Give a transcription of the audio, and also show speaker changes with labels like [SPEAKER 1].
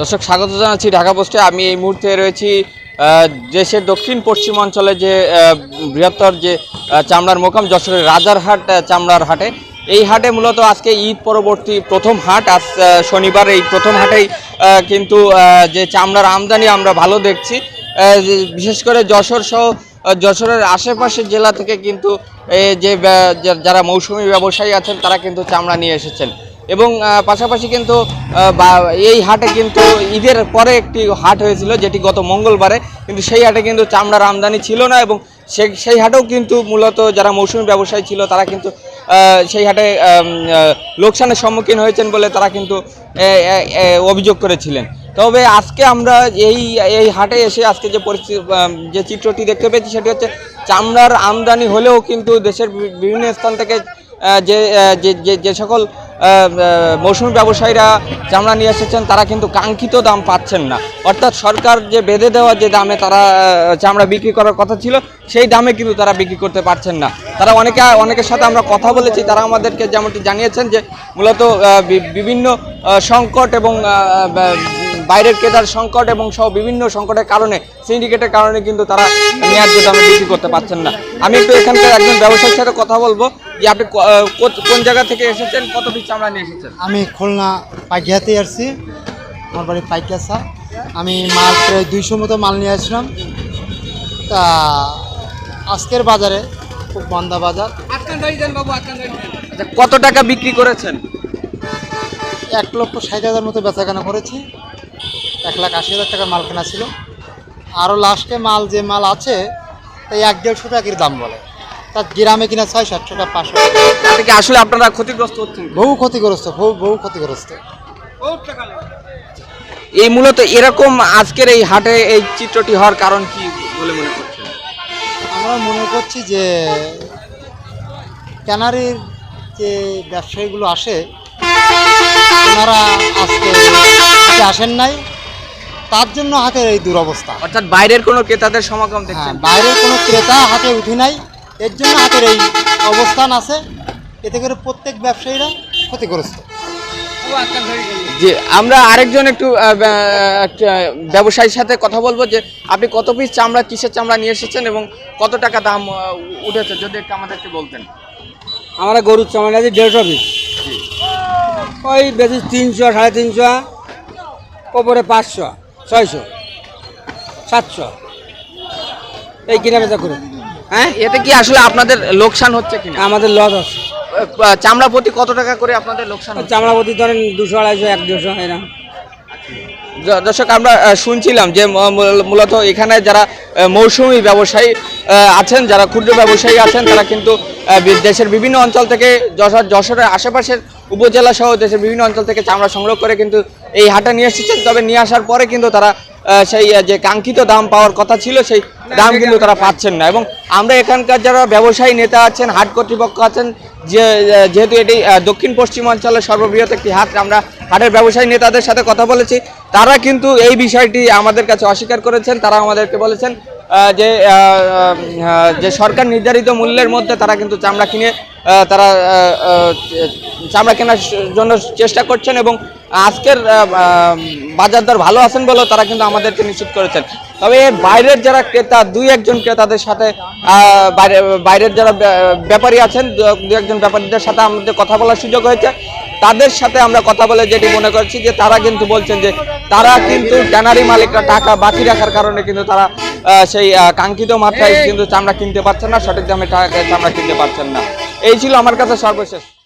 [SPEAKER 1] দর্শক, স্বাগত জানাচ্ছি ঢাকা পোস্টে। আমি এই মুহূর্তে রয়েছি দেশের দক্ষিণ পশ্চিম অঞ্চলে যে বৃহত্তর যে চামড়ার মোকাম, যশোরের রাজারহাট চামড়ার হাটে। এই হাটে মূলত আজকে ঈদ পরবর্তী প্রথম হাট। আজ শনিবার এই প্রথম হাটেই কিন্তু যে চামড়ার আমদানি আমরা ভালো দেখছি। বিশেষ করে যশোর সহ যশোরের আশেপাশের জেলা থেকে কিন্তু যে যারা মৌসুমী ব্যবসায়ী আছেন, তারা কিন্তু চামড়া নিয়ে এসেছেন। এবং পাশাপাশি কিন্তু এই হাটে কিন্তু ঈদের পরে একটি হাট হয়েছিল, যেটি গত মঙ্গলবারে। কিন্তু সেই হাটে কিন্তু চামড়ার আমদানি ছিল না এবং সে, সেই হাটেও কিন্তু মূলত যারা মৌসুমী ব্যবসায়ী ছিল, তারা কিন্তু সেই হাটে লোকসানের সম্মুখীন হয়েছেন বলে তারা কিন্তু অভিযোগ করেছিলেন। তবে আজকে আমরা এই এই হাটে এসে আজকে যে পরিস্থিতি যে চিত্রটি দেখতে পেয়েছি, সেটি হচ্ছে চামড়ার আমদানি হলেও কিন্তু দেশের বিভিন্ন স্থান থেকে যে যে সকল মৌসুমী ব্যবসায়ীরা চামড়া নিয়ে এসেছেন, তারা কিন্তু কাঙ্ক্ষিত দাম পাচ্ছেন না। অর্থাৎ সরকার যে বেঁধে দেওয়া যে দামে তারা চামড়া বিক্রি করার কথা ছিল, সেই দামে কিন্তু তারা বিক্রি করতে পারছেন না। তারা অনেকে, অনেকের সাথে আমরা কথা বলেছি, তারা আমাদেরকে যেমনটি জানিয়েছেন যে মূলত বিভিন্ন সংকট এবং বাইরের ক্রেতার সংকট এবং সহ বিভিন্ন সংকটের কারণে সিন্ডিকেটের কারণে কিন্তু তারা ন্যায্য দামে বিক্রি করতে পারছেন না। আমি একটু এখানকার একজন ব্যবসায়ীর সাথে কথা বলব যে আপনি কোন জায়গা থেকে এসেছেন কত পিস চামড়া নিয়ে এসেছেন?
[SPEAKER 2] আমি খুলনা পাইকিয়াতে আসছি আমার বাড়ি পাইকিয়াসা আমি মাল প্রায় দুইশো মতো মাল নিয়ে আসলাম। তা আজকের বাজারে খুব মন্দা বাজার।
[SPEAKER 1] আচ্ছা, কত টাকা বিক্রি করেছেন?
[SPEAKER 2] এক লক্ষ ষাট হাজার মতো বেচাকেনা করেছি। এক লাখ আশি হাজার টাকার মাল কেনা ছিল। আরও লাস্টে মাল যে মাল আছে তাই এক দেড়শো টাকার দাম বলে। তার গ্রামে কিনা ছয় সাতশো টাকা পাঁচশো টাকা
[SPEAKER 1] তাতে কি আসলে আপনারা ক্ষতিগ্রস্ত হচ্ছেন?
[SPEAKER 2] বহু ক্ষতিগ্রস্ত বহু বহু ক্ষতিগ্রস্ত।
[SPEAKER 1] এই মূলত এরকম আজকের এই হাটে এই চিত্রটি হওয়ার কারণ কি বলে মনে করছেন?
[SPEAKER 2] আমরা মনে করছি যে ক্যানারির যে ব্যবসায়ীগুলো আসে ওনারা আজকে আসেন নাই। তার জন্য হাতের এই দুরবস্থা।
[SPEAKER 1] অর্থাৎ বাইরের কোনো ক্রেতাদের সমাগম দেখছেন?
[SPEAKER 2] হ্যাঁ বাইরের কোনো ক্রেতা হাতে উঠি নাই। এর জন্য হাতের এই অবস্থান আছে। এতে করে প্রত্যেক ব্যবসায়ীরা ক্ষতিগ্রস্ত।
[SPEAKER 1] জি আমরা আরেকজন একটা ব্যবসায়ীর সাথে কথা বলব যে আপনি কত পিস চামড়া কিসের চামড়া নিয়ে এসেছেন এবং কত টাকা দাম উঠেছে? যদি একটু আমাদেরকে বলতেন।
[SPEAKER 3] আমরা গরুর চামড়া আছে দেড়শো পিস ওই বেশি তিনশো সাড়ে তিনশো। ওপরে পাঁচশো ছয়শো সাতশো। এই কিনা বেচা করে
[SPEAKER 1] হ্যাঁ? এতে কি আসলে আপনাদের লোকসান হচ্ছে কিনা?
[SPEAKER 3] আমাদের লস আছে
[SPEAKER 1] আহ, চামড়া প্রতি কত টাকা করে আপনাদের লোকসান হচ্ছে?
[SPEAKER 3] চামড়া প্রতি ধরেন দুশো আড়াইশো এক দুশো এরকম।
[SPEAKER 1] দ- দর্শক আমরা শুনছিলাম যে মূলত এখানে যারা মৌসুমি ব্যবসায়ী আছেন যারা ক্ষুদ্র ব্যবসায়ী আছেন তারা কিন্তু দেশের বিভিন্ন অঞ্চল থেকে যশোর যশোরের আশেপাশের উপজেলা সহ দেশের বিভিন্ন অঞ্চল থেকে চামড়া সংগ্রহ করে কিন্তু এই হাটে নিয়ে এসেছেন তবে নিয়ে আসার পরে কিন্তু তারা সেই যে কাঙ্ক্ষিত দাম পাওয়ার কথা ছিল, সেই দাম কিন্তু তারা পাচ্ছেন না। এবং আমরা এখানকার যারা ব্যবসায়ী নেতা আছেন, হাট কর্তৃপক্ষ আছেন, যে যেহেতু এটি দক্ষিণ পশ্চিমাঞ্চলের সর্ববৃহৎ একটি হাট, আমরা হাটের ব্যবসায়ী নেতাদের সাথে কথা বলেছি। তারা কিন্তু এই বিষয়টি আমাদের কাছে অস্বীকার করেছেন। তারা আমাদেরকে বলেছেন যে যে সরকার নির্ধারিত মূল্যের মধ্যে তারা কিন্তু চামড়া কিনে তারা চামড়া কেনার জন্য চেষ্টা করছেন এবং আজকের বাজার দর ভালো আছেন বলেও তারা কিন্তু আমাদেরকে নিশ্চিত করেছেন। তবে বাইরের যারা ক্রেতা, দুই একজন ক্রেতাদের সাথে বাইরের যারা ব্যাপারী আছেন, দু- একজন ব্যাপারীদের সাথে আমাদের কথা বলার সুযোগ হয়েছে। তাদের সাথে আমরা কথা বলে যেটি মনে করছি যে তারা কিন্তু বলছেন যে তারা কিন্তু ট্যানারি মালিকরা টাকা বাকি রাখার কারণে কিন্তু তারা সেই কাঙ্ক্ষিত মাত্রায় কিন্তু চামড়া কিনতে পারছেন না, সঠিক দামে টা- চামড়া কিনতে পারছেন না। এই ছিল আমার কাছে সর্বশেষ।